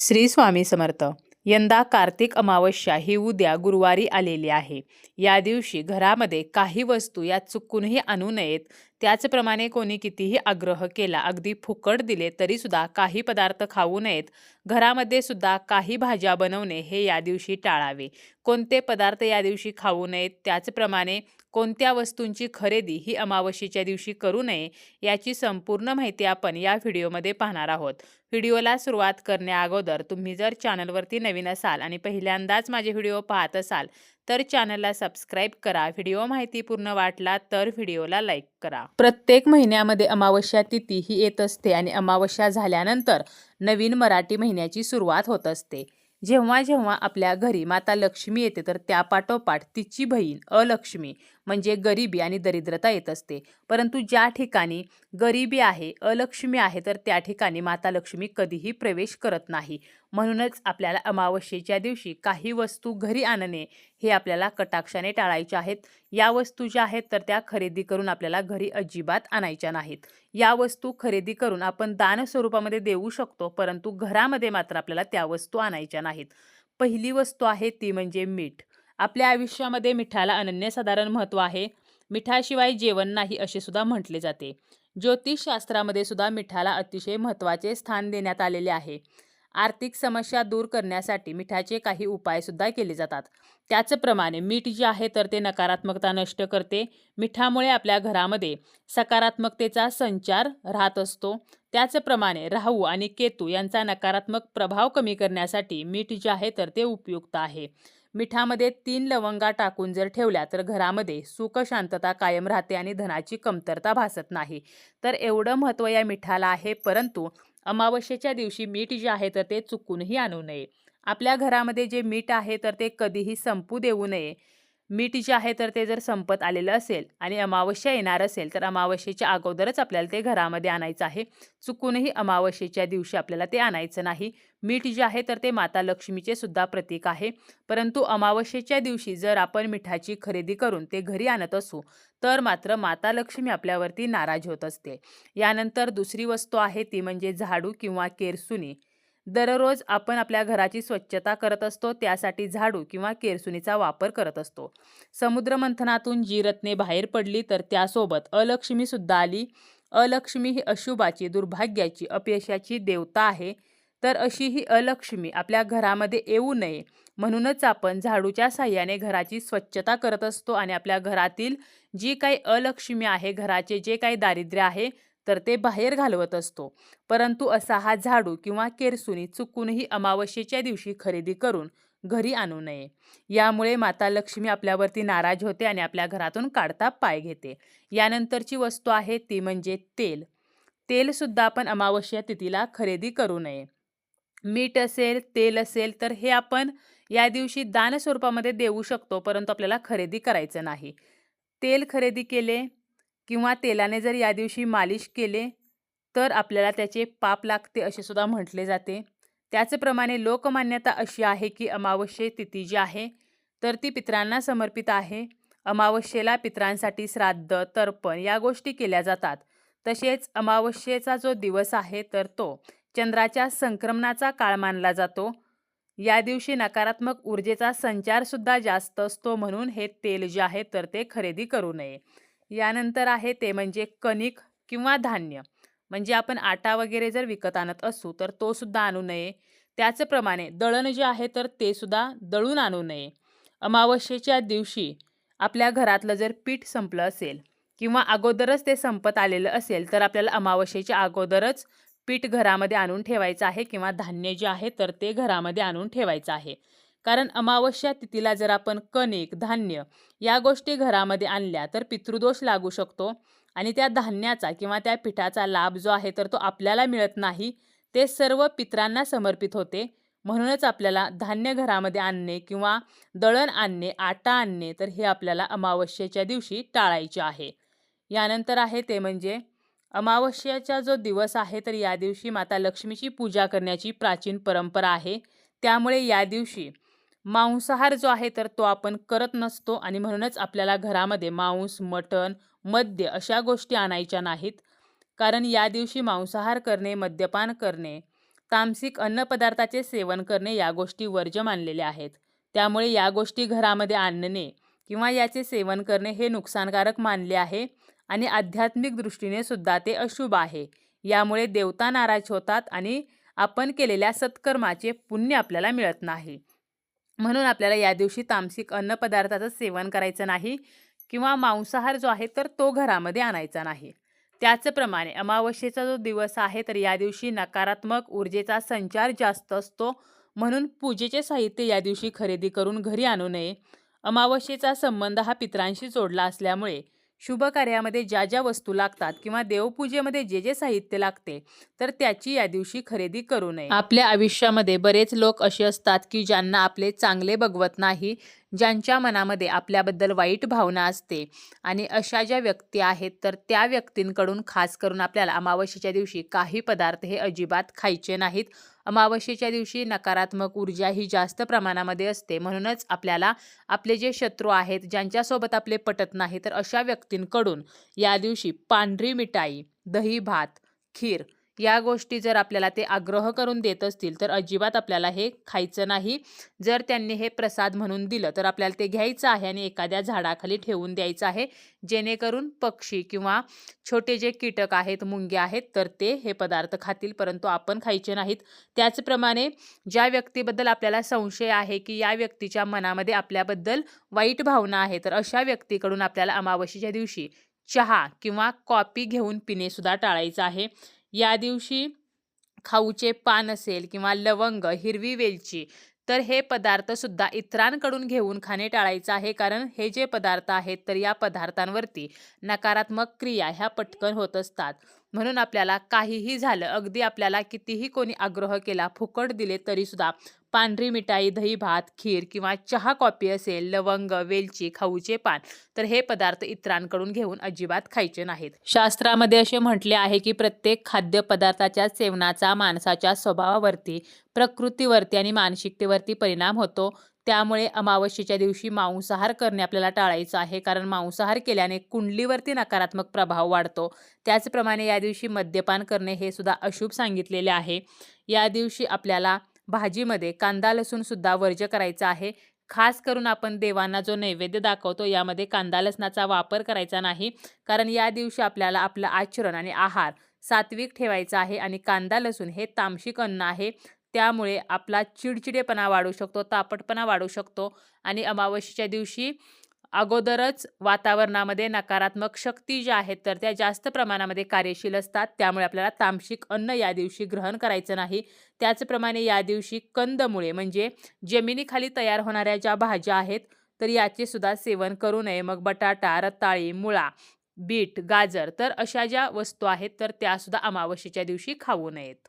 श्री स्वामी समर्थ. यंदा कार्तिक अमावस्या ही उद्या गुरुवारी आलेली आहे. या दिवशी घरामध्ये काही वस्तू या चुकूनही आणू नयेत. त्याचप्रमाणे कोणी कितीही आग्रह केला अगदी फुकट दिले तरीसुद्धा काही पदार्थ खाऊ नयेत. घरामध्ये सुद्धा काही भाज्या बनवणे हे या दिवशी टाळावे. कोणते पदार्थ या दिवशी खाऊ नयेत त्याचप्रमाणे कोणत्या वस्तूंची खरेदी ही अमावस्येच्या दिवशी करू नये याची संपूर्ण माहिती आपण या व्हिडिओमध्ये पाहणार आहोत. व्हिडिओला सुरुवात करण्याअगोदर तुम्ही जर चॅनलवरती नवीन असाल आणि पहिल्यांदाच माझे व्हिडिओ पाहत असाल तर चॅनलला सबस्क्राईब करा. व्हिडिओ माहिती पूर्ण वाटला तर व्हिडिओला लाईक करा. प्रत्येक महिन्यामध्ये अमावस्या तिथी ही येत असते आणि अमावस्या झाल्यानंतर नवीन मराठी महिन्याची सुरुवात होत असते. जेव्हा जेव्हा आपल्या घरी माता लक्ष्मी येते तर त्यापाठोपाठ तिची बहीण अलक्ष्मी म्हणजे गरिबी आणि दरिद्रता येत असते. परंतु ज्या ठिकाणी गरिबी आहे अलक्ष्मी आहे तर त्या ठिकाणी माता लक्ष्मी कधीही प्रवेश करत नाही. म्हणूनच आपल्याला अमावस्येच्या दिवशी काही वस्तू घरी आणणे हे आपल्याला कटाक्षाने टाळायचे आहेत. या वस्तू ज्या आहेत तर त्या खरेदी करून आपल्याला घरी अजिबात आणायच्या नाहीत. या वस्तू खरेदी करून आपण दान स्वरूपामध्ये देऊ शकतो परंतु घरामध्ये मात्र आपल्याला त्या वस्तू आणायच्या नाहीत. पहिली वस्तू आहे ती म्हणजे मीठ. आपल्या आयुष्यामध्ये मिठाला अनन्यसाधारण महत्त्व आहे. मिठाशिवाय जेवण नाही असे सुद्धा म्हटले जाते. ज्योतिषशास्त्रामध्ये सुद्धा मिठाला अतिशय महत्त्वाचे स्थान देण्यात आलेले आहे. आर्थिक समस्या दूर करण्यासाठी मिठाचे काही उपायसुद्धा केले जातात. त्याचप्रमाणे मीठ जे आहे तर ते नकारात्मकता नष्ट करते. मिठामुळे आपल्या घरामध्ये सकारात्मकतेचा संचार राहत असतो. त्याचप्रमाणे राहू आणि केतू यांचा नकारात्मक प्रभाव कमी करण्यासाठी मीठ जे आहे तर ते उपयुक्त आहे. मिठामध्ये तीन लवंगा टाकून जर ठेवल्या तर घरामध्ये सुख शांतता कायम राहते आणि धनाची कमतरता भासत नाही. तर एवढं महत्त्व या मिठाला आहे परंतु अमावस्येच्या दिवशी मीठ जे आहे तर ते चुकूनही आणू नये. आपल्या घरामध्ये जे मीठ आहे तर ते कधीही संपू देऊ नये. मीठ जे आहे तर ते जर संपत आलेलं असेल आणि अमावस्या येणार असेल तर अमावस्येच्या अगोदरच आपल्याला ते घरामध्ये आणायचं आहे. चुकूनही अमावस्येच्या दिवशी आपल्याला ते आणायचं नाही. मीठ जे आहे तर ते माता लक्ष्मीचे सुद्धा प्रतीक आहे. परंतु अमावस्येच्या दिवशी जर आपण मिठाची खरेदी करून ते घरी आणत असू तर मात्र माता लक्ष्मी आपल्यावरती नाराज होत असते. यानंतर दुसरी वस्तू आहे ती म्हणजे झाडू किंवा केरसुनी. दररोज आपण आपल्या घराची स्वच्छता करत असतो त्यासाठी झाडू किंवा केरसुनीचा वापर करत असतो. समुद्रमंथनातून जी रत्ने बाहेर पडली तर त्यासोबत अलक्ष्मीसुद्धा आली. अलक्ष्मी ही अशुभाची दुर्भाग्याची अपयशाची देवता आहे. तर अशी ही अलक्ष्मी आपल्या घरामध्ये येऊ नये. म्हणूनच आपण झाडूच्या साह्याने घराची स्वच्छता करत असतो आणि आपल्या घरातील जी काही अलक्ष्मी आहे घराचे जे काही दारिद्र्य आहे तर ते बाहेर घालवत असतो. परंतु असा हा झाडू किंवा केरसुनी चुकूनही अमावस्येच्या दिवशी खरेदी करून घरी आणू नये. यामुळे माता लक्ष्मी आपल्यावरती नाराज होते आणि आपल्या घरातून काढता पाय घेते. यानंतरची वस्तू आहे ती म्हणजे तेल. तेलसुद्धा आपण अमावस्या तिथीला खरेदी करू नये. मीठ असेल तेल असेल तर हे आपण या दिवशी दान स्वरूपामध्ये देऊ शकतो परंतु आपल्याला खरेदी करायचं नाही. तेल खरेदी केले किंवा तेलाने जर या दिवशी मालिश केले तर आपल्याला त्याचे पाप लागते असे सुद्धा म्हटले जाते. त्याचप्रमाणे लोकमान्यता अशी आहे की अमावस्ये तिथी जी आहे तर ती पित्रांना समर्पित आहे. अमावस्येला पित्रांसाठी श्राद्ध तर्पण या गोष्टी केल्या जातात. तसेच अमावस्येचा जो दिवस आहे तर तो चंद्राच्या संक्रमणाचा काळ मानला जातो. या दिवशी नकारात्मक ऊर्जेचा संचारसुद्धा जास्त असतो म्हणून हे तेल जे आहे तर ते खरेदी करू नये. यानंतर आहे ते म्हणजे कणिक किंवा धान्य. म्हणजे आपण आटा वगैरे जर विकत आणत असू तर तो सुद्धा आणू नये. त्याचप्रमाणे दळण जे आहे तर ते सुद्धा दळून आणू नये. अमावस्येच्या दिवशी आपल्या घरातलं जर पीठ संपलं असेल किंवा अगोदरच ते संपत आलेलं असेल तर आपल्याला अमावस्येच्या अगोदरच पीठ घरामध्ये आणून ठेवायचं आहे किंवा धान्य जे आहे तर ते घरामध्ये आणून ठेवायचं आहे. कारण अमावस्या तिथीला जर आपण कणिक धान्य या गोष्टी घरामध्ये आणल्या तर पितृदोष लागू शकतो. आणि त्या धान्याचा किंवा त्या पिठाचा लाभ जो आहे तर तो आपल्याला मिळत नाही. ते सर्व पित्रांना समर्पित होते. म्हणूनच आपल्याला धान्य घरामध्ये आणणे किंवा दळण आणणे आटा आणणे तर हे आपल्याला अमावस्येच्या दिवशी टाळायचे आहे. यानंतर आहे ते म्हणजे अमावस्याचा जो दिवस आहे तर या दिवशी माता लक्ष्मीची पूजा करण्याची प्राचीन परंपरा आहे. त्यामुळे या दिवशी मांसाहार जो आहे तर तो आपण करत नसतो आणि म्हणूनच आपल्याला घरामध्ये मांस मटण मद्य अशा गोष्टी आणायच्या नाहीत. कारण या दिवशी मांसाहार करणे मद्यपान करणे तामसिक अन्नपदार्थाचे सेवन करणे या गोष्टी वर्ज्य मानलेल्या आहेत. त्यामुळे या गोष्टी घरामध्ये आणणे किंवा याचे सेवन करणे हे नुकसानकारक मानले आहे आणि आध्यात्मिक दृष्टीने सुद्धा ते अशुभ आहे. यामुळे देवता नाराज होतात आणि आपण केलेल्या सत्कर्माचे पुण्य आपल्याला मिळत नाही. म्हणून आपल्याला या दिवशी तामसिक अन्नपदार्थाचं सेवन करायचं नाही किंवा मांसाहार जो आहे तर तो घरामध्ये आणायचा नाही. त्याचप्रमाणे अमावस्येचा जो दिवस आहे तर या दिवशी नकारात्मक ऊर्जेचा संचार जास्त असतो. म्हणून पूजेचे साहित्य या दिवशी खरेदी करून घरी आणू नये. अमावस्येचा संबंध हा पित्रांशी जोडला असल्यामुळे शुभ कार्यामध्ये ज्या ज्या वस्तू लागतात किंवा देवपूजेमध्ये जे जे साहित्य लागते तर त्याची या दिवशी खरेदी करू नये. आपल्या आयुष्यामध्ये बरेच लोक असे असतात की ज्यांना आपले चांगले बघवत नाही ज्यांच्या मनामध्ये आपल्याबद्दल वाईट भावना असते आणि अशा ज्या व्यक्ती आहेत तर त्या व्यक्तींकडून खास करून आपल्याला अमावस्येच्या दिवशी काही पदार्थ हे अजिबात खायचे नाहीत. अमावस्येच्या दिवशी नकारात्मक ऊर्जा ही जास्त प्रमाणामध्ये असते. म्हणूनच आपल्याला आपले जे शत्रू आहेत ज्यांच्यासोबत आपले पटत नाही तर अशा व्यक्तींकडून या दिवशी पांढरी मिठाई दही भात खीर या गोष्टी जर आपल्याला ते आग्रह करून देत असतील तर अजिबात आपल्याला हे खायचं नाही. जर त्यांनी हे प्रसाद म्हणून दिलं तर आपल्याला ते घ्यायचं आहे आणि एखाद्या झाडाखाली ठेवून द्यायचं आहे. जेणेकरून पक्षी किंवा छोटे जे कीटक आहेत मुंगे आहेत तर ते हे पदार्थ खातील परंतु आपण खायचे नाहीत. त्याचप्रमाणे ज्या व्यक्तीबद्दल आपल्याला संशय आहे की या व्यक्तीच्या मनामध्ये आपल्याबद्दल वाईट भावना आहे तर अशा व्यक्तीकडून आपल्याला अमावस्येच्या दिवशी चहा किंवा कॉफी घेऊन पिणेसुद्धा टाळायचं आहे. या दिवशी खाऊचे पान असेल किंवा लवंग हिरवी वेलची तर हे पदार्थसुद्धा इतरांकडून घेऊन खाणे टाळायचं आहे. कारण हे जे पदार्थ आहेत तर या पदार्थांवरती नकारात्मक क्रिया ह्या पटकन होत असतात. म्हणून आपल्याला काहीही झालं अगदी आपल्याला कितीही कोणी आग्रह केला फुकट दिले तरीसुद्धा पांढरी मिठाई दही भात खीर किंवा चहा कॉफी असेल लवंग वेलची खाऊचे पान तर हे पदार्थ इतरांकडून घेऊन अजिबात खायचे नाहीत. शास्त्रामध्ये असे म्हटले आहे की प्रत्येक खाद्यपदार्थाच्या सेवनाचा माणसाच्या स्वभावावरती प्रकृतीवरती आणि मानसिकतेवरती परिणाम होतो. त्यामुळे अमावस्येच्या दिवशी मांसाहार करणे आपल्याला टाळायचं आहे कारण मांसाहार केल्याने कुंडलीवरती नकारात्मक प्रभाव वाढतो. त्याचप्रमाणे या दिवशी मद्यपान करणे हे सुद्धा अशुभ सांगितलेले आहे. या दिवशी आपल्याला भाजीमध्ये कांदा लसूणसुद्धा वर्ज्य करायचा आहे. खास करून आपण देवांना जो नैवेद्य दाखवतो यामध्ये कांदा लसणाचा वापर करायचा नाही. कारण या दिवशी आपल्याला आपलं आचरण आणि आहार सात्विक ठेवायचा आहे आणि कांदा लसूण हे तामशिक अन्न आहे. त्यामुळे आपला चिडचिडेपणा वाढू शकतो तापटपणा वाढू शकतो आणि अमावस्येच्या दिवशी अगोदरच वातावरणामध्ये नकारात्मक शक्ती ज्या आहेत तर त्या जास्त प्रमाणामध्ये कार्यशील असतात. त्यामुळे आपल्याला तामसिक अन्न या दिवशी ग्रहण करायचं नाही. त्याचप्रमाणे या दिवशी कंदमुळे म्हणजे जमिनीखाली तयार होणाऱ्या ज्या भाज्या आहेत तर याचे सुद्धा सेवन करू नये. मग बटाटा रताळी मुळा बीट गाजर तर अशा ज्या वस्तू आहेत तर त्यासुद्धा अमावस्येच्या दिवशी खाऊ नयेत.